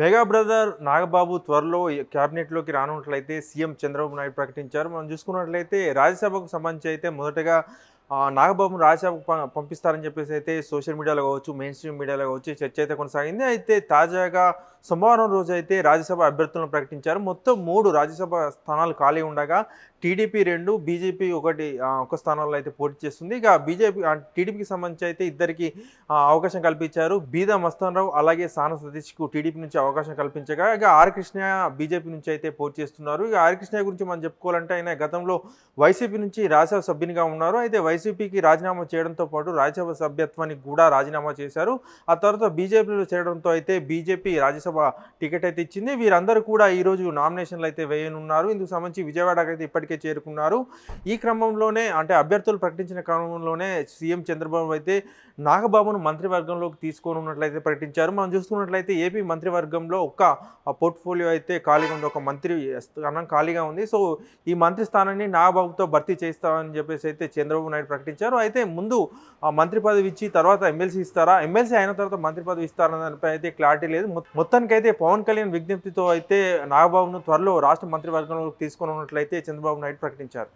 Mega brother Nagababu త్వరలో క్యాబినెట్లోకి రానున్నట్లయితే సీఎం చంద్రబాబు నాయుడు ప్రకటించారు. మనం చూసుకున్నట్లయితే రాజ్యసభకు సంబంధించి అయితే మొదటగా నాగబాబు నాగబాబును రాజ్యసభకు పంపిస్తారని చెప్పేసి అయితే సోషల్ మీడియాలో కావచ్చు మెయిన్ స్ట్రీమ్ మీడియాలో కావచ్చు చర్చ అయితే కొనసాగింది. అయితే తాజాగా సోమవారం రోజు అయితే రాజ్యసభ అభ్యర్థులను ప్రకటించారు. మొత్తం మూడు రాజ్యసభ స్థానాలు ఖాళీ ఉండగా టీడీపీ రెండు బీజేపీ ఒకటి ఒక స్థానంలో అయితే పోటీ చేస్తుంది. ఇక బీజేపీ టీడీపీకి సంబంధించి అయితే ఇద్దరికి అవకాశం కల్పించారు. బీద మస్తాన్ రావు అలాగే సాన సతీష్కు టీడీపీ నుంచి అవకాశం కల్పించగా ఇక ఆర్ కృష్ణ బీజేపీ నుంచి అయితే పోటీ చేస్తున్నారు. ఇక ఆర్ కృష్ణ గురించి మనం చెప్పుకోవాలంటే ఆయన గతంలో వైసీపీ నుంచి రాజ్యసభ సభ్యునిగా ఉన్నారు. అయితే వైసీపీకి రాజీనామా చేయడంతో పాటు రాజ్యసభ సభ్యత్వానికి కూడా రాజీనామా చేశారు. ఆ తర్వాత బీజేపీలో చేరడంతో అయితే బీజేపీ రాజ్యసభ టికెట్ అయితే ఇచ్చింది. వీరందరూ కూడా ఈ రోజు నామినేషన్లు అయితే వేయనున్నారు. ఇందుకు సంబంధించి విజయవాడకి అయితే ఇప్పటికే చేరుకున్నారు. ఈ క్రమంలోనే అంటే అభ్యర్థులు ప్రకటించిన క్రమంలోనే సీఎం చంద్రబాబు అయితే నాగబాబును మంత్రివర్గంలోకి తీసుకోనున్నట్లయితే ప్రకటించారు. మనం చూసుకున్నట్లయితే ఏపీ మంత్రివర్గంలో ఒక్క పోర్ట్ఫోలియో అయితే ఖాళీగా ఉంది. ఒక మంత్రి స్థానం ఖాళీగా ఉంది. సో ఈ మంత్రి స్థానాన్ని నాగబాబుతో భర్తీ చేస్తామని చెప్పేసి అయితే చంద్రబాబు నాయుడు ప్రకటించారు. అయితే ముందు ఆ మంత్రి పదవి ఇచ్చి తర్వాత ఎమ్మెల్సీ ఇస్తారా? ఎమ్మెల్సీ అయిన తర్వాత మంత్రి పదవి ఇస్తారన్న దానిపై అయితే క్లారిటీ లేదు. మొత్తానికైతే పవన్ కళ్యాణ్ విజ్ఞప్తితో అయితే నాగబాబును త్వరలో రాష్ట్ర మంత్రివర్గంలోకి తీసుకున్నట్లయితే చంద్రబాబు నాయుడు ప్రకటించారు.